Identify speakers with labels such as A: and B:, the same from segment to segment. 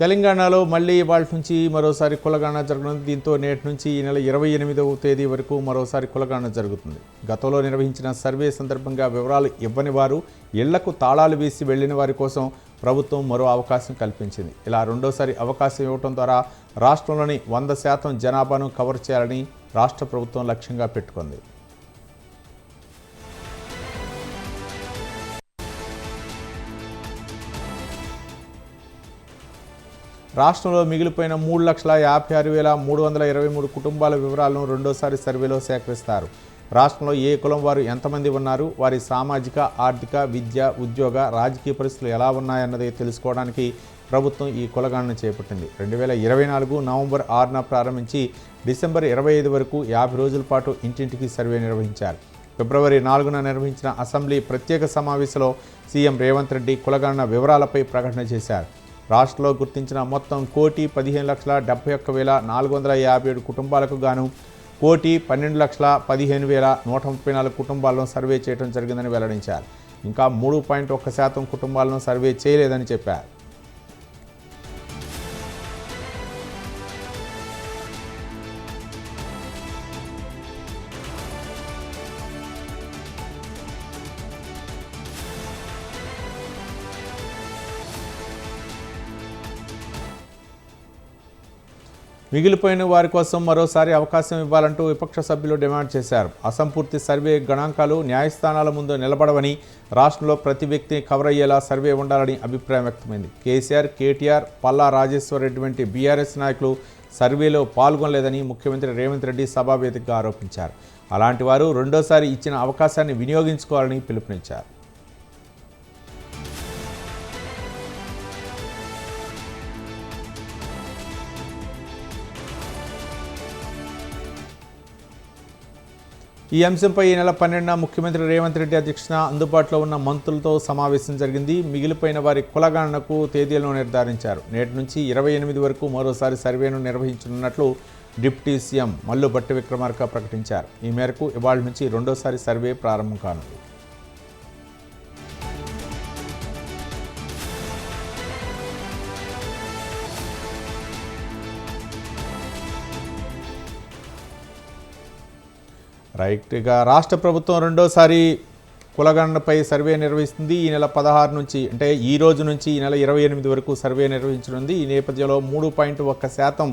A: తెలంగాణలో మళ్ళీ ఇవాళ నుంచి మరోసారి కులగణన జరగనుంది. దీంతో నేటి నుంచి ఈ నెల ఇరవై ఎనిమిదవ తేదీ వరకు మరోసారి కులగణన జరుగుతుంది. గతంలో నిర్వహించిన సర్వే సందర్భంగా వివరాలు ఇవ్వని వారు ఇళ్ళకు తాళాలు వేసి వెళ్ళిన వారి కోసం ప్రభుత్వం మరో అవకాశం కల్పించింది. ఇలా రెండోసారి అవకాశం ఇవ్వడం ద్వారా రాష్ట్రంలోని వంద శాతం జనాభాను కవర్ చేయాలని రాష్ట్ర ప్రభుత్వం లక్ష్యంగా పెట్టుకుంది. రాష్ట్రంలో మిగిలిపోయిన మూడు లక్షల యాభై ఆరు వేల మూడు వందల ఇరవై మూడు కుటుంబాల వివరాలను రెండోసారి సర్వేలో సేకరిస్తారు. రాష్ట్రంలో ఏ కులం వారు ఎంతమంది ఉన్నారు? వారి సామాజిక ఆర్థిక విద్య ఉద్యోగ రాజకీయ పరిస్థితులు ఎలా ఉన్నాయన్నది తెలుసుకోవడానికి ప్రభుత్వం ఈ కులగణన చేపట్టింది. రెండు వేల ఇరవై నాలుగు నవంబర్ ఆరున ప్రారంభించి డిసెంబర్ ఇరవై ఐదు వరకు యాభై రోజుల పాటు ఇంటింటికి సర్వే నిర్వహించారు. ఫిబ్రవరి నాలుగున నిర్వహించిన అసెంబ్లీ ప్రత్యేక సమావేశంలో సీఎం రేవంత్ రెడ్డి కులగణన వివరాలపై ప్రకటన చేశారు. రాష్ట్రంలో గుర్తించిన మొత్తం కోటి పదిహేను లక్షల డెబ్బై ఒక్క వేల నాలుగు వందల యాభై ఏడు కుటుంబాలకు గాను కోటి పన్నెండు లక్షల పదిహేను వేల నూట ముప్పై నాలుగు కుటుంబాలను సర్వే చేయడం జరిగిందని వెల్లడించారు. ఇంకా మూడు పాయింట్ ఒక్క శాతం కుటుంబాలను సర్వే చేయలేదని చెప్పారు. మిగిలిపోయిన వారి కోసం మరోసారి అవకాశం ఇవ్వాలంటూ విపక్ష సభ్యులు డిమాండ్ చేశారు. అసంపూర్తి సర్వే గణాంకాలు న్యాయస్థానాల ముందు నిలబడవని రాష్ట్రంలో ప్రతి వ్యక్తిని కవర్ అయ్యేలా సర్వే ఉండాలని అభిప్రాయం వ్యక్తమైంది. కేసీఆర్ కేటీఆర్ పల్లా రాజేశ్వరరెడ్డి వంటి బీఆర్ఎస్ నాయకులు సర్వేలో పాల్గొనలేదని ముఖ్యమంత్రి రేవంత్ రెడ్డి సభావేదికగా ఆరోపించారు. అలాంటి వారు రెండోసారి ఇచ్చిన అవకాశాన్ని వినియోగించుకోవాలని పిలుపునిచ్చారు. ఈ అంశంపై ఈ నెల పన్నెండున ముఖ్యమంత్రి రేవంత్ రెడ్డి అధ్యక్షన అందుబాటులో ఉన్న మంత్రులతో సమావేశం జరిగింది. మిగిలిపోయిన వారి కులగణనకు తేదీలను నిర్ధారించారు. నేటి నుంచి ఇరవై ఎనిమిది వరకు మరోసారి సర్వేను నిర్వహించనున్నట్లు డిప్యూటీ సీఎం మల్లు భట్టి విక్రమార్క ప్రకటించారు. ఈ మేరకు ఇవాళ నుంచి రెండోసారి సర్వే ప్రారంభం కానుంది. రైట్. ఇక రాష్ట్ర ప్రభుత్వం రెండోసారి కులగణనపై సర్వే నిర్వహిస్తుంది. ఈ నెల పదహారు నుంచి అంటే ఈ రోజు నుంచి ఈ నెల ఇరవై ఎనిమిది వరకు సర్వే నిర్వహించనుంది. ఈ నేపథ్యంలో మూడు పాయింట్ ఒక్క శాతం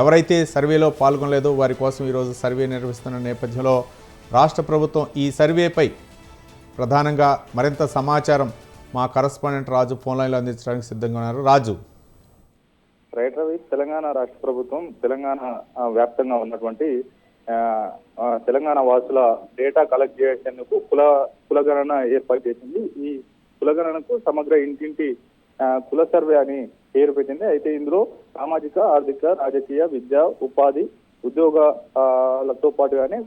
A: ఎవరైతే సర్వేలో పాల్గొనలేదో వారి కోసం ఈరోజు సర్వే నిర్వహిస్తున్న నేపథ్యంలో రాష్ట్ర ప్రభుత్వం ఈ సర్వేపై ప్రధానంగా మరింత సమాచారం మా కరస్పాండెంట్ రాజు ఫోన్ లైన్లో అందించడానికి సిద్ధంగా ఉన్నారు. రాజు.
B: రైట్ రవి తెలంగాణ రాష్ట్ర ప్రభుత్వం తెలంగాణ వ్యాప్తంగా ఉన్నటువంటి తెలంగాణ వాసుల డేటా కలెక్ట్ చేసేందుకు కుల కులగణన ఏర్పాటు చేసింది. ఈ కులగణనకు సమగ్ర ఇంటింటి కుల సర్వే అని పేరు పెట్టింది. అయితే ఇందులో సామాజిక ఆర్థిక రాజకీయ విద్య ఉపాధి ఉద్యోగాలతో పాటుగానే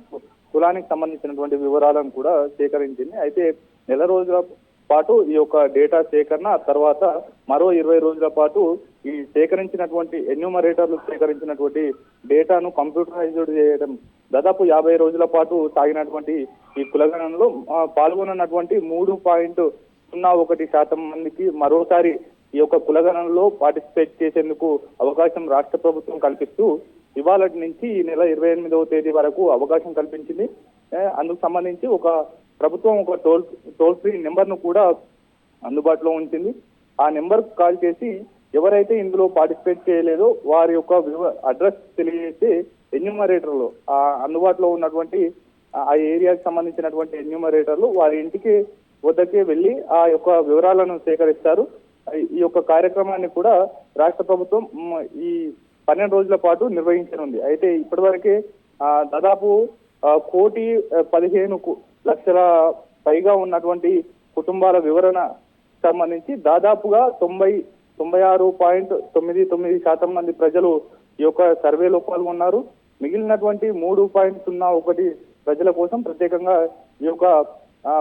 B: కులానికి సంబంధించినటువంటి వివరాలను కూడా సేకరించింది. అయితే నెల రోజుల పాటు ఈ యొక్క డేటా సేకరణ తర్వాత మరో ఇరవై రోజుల పాటు ఈ సేకరించినటువంటి ఎన్యూమరేటర్లు సేకరించినటువంటి డేటాను కంప్యూటరైజ్డ్ చేయడం దాదాపు యాభై రోజుల పాటు సాగినటువంటి ఈ కులగణనలో పాల్గొనన్నటువంటి మూడు పాయింట్ సున్నా ఒకటి శాతం మందికి మరోసారి ఈ యొక్క కులగణనలో పార్టిసిపేట్ చేసేందుకు అవకాశం రాష్ట్ర ప్రభుత్వం కల్పిస్తూ ఇవాళ నుంచి ఈ నెల ఇరవై ఎనిమిదవ తేదీ వరకు అవకాశం కల్పించింది. అందుకు సంబంధించి ఒక ప్రభుత్వం ఒక టోల్ టోల్ ఫ్రీ నెంబర్ను కూడా అందుబాటులో ఉంచింది. ఆ నెంబర్ కాల్ చేసి ఎవరైతే ఇందులో పార్టిసిపేట్ చేయలేదో వారి యొక్క అడ్రస్ తెలియజేసి ఎన్యూమరేటర్లు ఆ అందుబాటులో ఉన్నటువంటి ఆ- ఏరియాకి సంబంధించినటువంటి ఎన్యూమరేటర్లు వారి ఇంటికి వద్దకే వెళ్ళి ఆ యొక్క వివరాలను సేకరిస్తారు. ఈ- యొక్క కార్యక్రమాన్ని కూడా రాష్ట్ర ప్రభుత్వం ఈ పన్నెండు రోజుల పాటు నిర్వహించనుంది. అయితే ఇప్పటివరకే ఆ, దాదాపు కోటి పదిహేను లక్షల పైగా ఉన్నటువంటి కుటుంబాల వివరణ సంబంధించి దాదాపుగా తొంభై తొంభై ఆరు పాయింట్ తొమ్మిది తొమ్మిది శాతం మంది ప్రజలు ఈ యొక్క సర్వేలో పాల్గొన్నారు. మిగిలినటువంటి మూడు పాయింట్ సున్నా ఒకటి ప్రజల కోసం ప్రత్యేకంగా ఈ యొక్క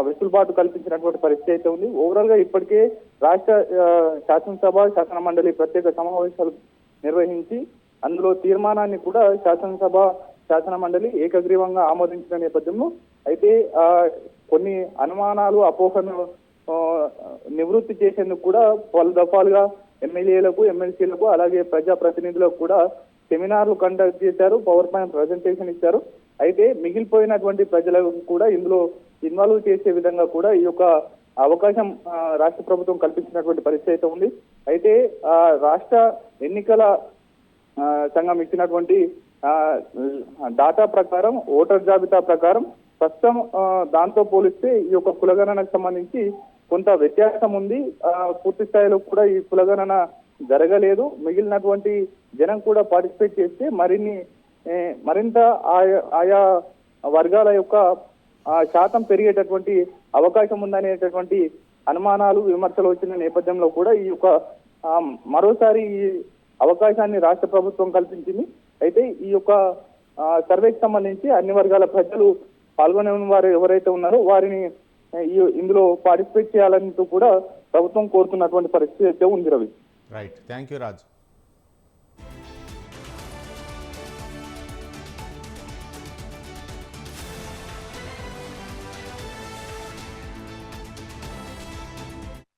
B: వెసులుబాటు కల్పించినటువంటి పరిస్థితి అయితే ఉంది. ఓవరాల్గా ఇప్పటికే రాష్ట్ర శాసనసభ శాసన మండలి ప్రత్యేక సమావేశాలు నిర్వహించి అందులో తీర్మానాన్ని కూడా శాసనసభ శాసన మండలి ఏకగ్రీవంగా ఆమోదించిన నేపథ్యంలో అయితే ఆ, కొన్ని అనుమానాలు అపోహను నివృత్తి చేసేందుకు కూడా పలు దఫాలుగా ఎమ్మెల్యేలకు ఎమ్మెల్సీలకు అలాగే ప్రజాప్రతినిధులకు కూడా సెమినార్లు కండక్ట్ చేశారు పవర్ పాయింట్ ప్రజెంటేషన్ ఇచ్చారు. అయితే మిగిలిపోయినటువంటి ప్రజలకు కూడా ఇందులో ఇన్వాల్వ్ చేసే విధంగా కూడా ఈ యొక్క అవకాశం రాష్ట్ర ప్రభుత్వం కల్పించినటువంటి పరిస్థితి అయితే ఉంది. అయితే ఆ, రాష్ట్ర ఎన్నికల సంఘం ఇచ్చినటువంటి డాటా ప్రకారం ఓటర్ జాబితా ప్రకారం ప్రస్తుతం దాంతో పోలిస్తే ఈ యొక్క కులగణనకు సంబంధించి కొంత వ్యత్యాసం ఉంది. పూర్తి స్థాయిలో కూడా ఈ కులగణన జరగలేదు. మిగిలినటువంటి జనం కూడా పార్టిసిపేట్ చేస్తే మరిన్ని మరింత ఆయా ఆయా వర్గాల యొక్క శాతం పెరిగేటటువంటి అవకాశం ఉందనేటటువంటి అనుమానాలు విమర్శలు వచ్చిన నేపథ్యంలో కూడా ఈ యొక్క మరోసారి ఈ అవకాశాన్ని రాష్ట్ర ప్రభుత్వం కల్పించింది. అయితే ఈ యొక్క సర్వేకి సంబంధించి అన్ని వర్గాల ప్రజలు పాల్గొనే వారు ఎవరైతే ఉన్నారో వారిని ఈ- ఇందులో పార్టిసిపేట్ చేయాలని కూడా ప్రభుత్వం కోరుతున్నటువంటి పరిస్థితి అయితే ఉంది Ravi.
A: Right thank you Raju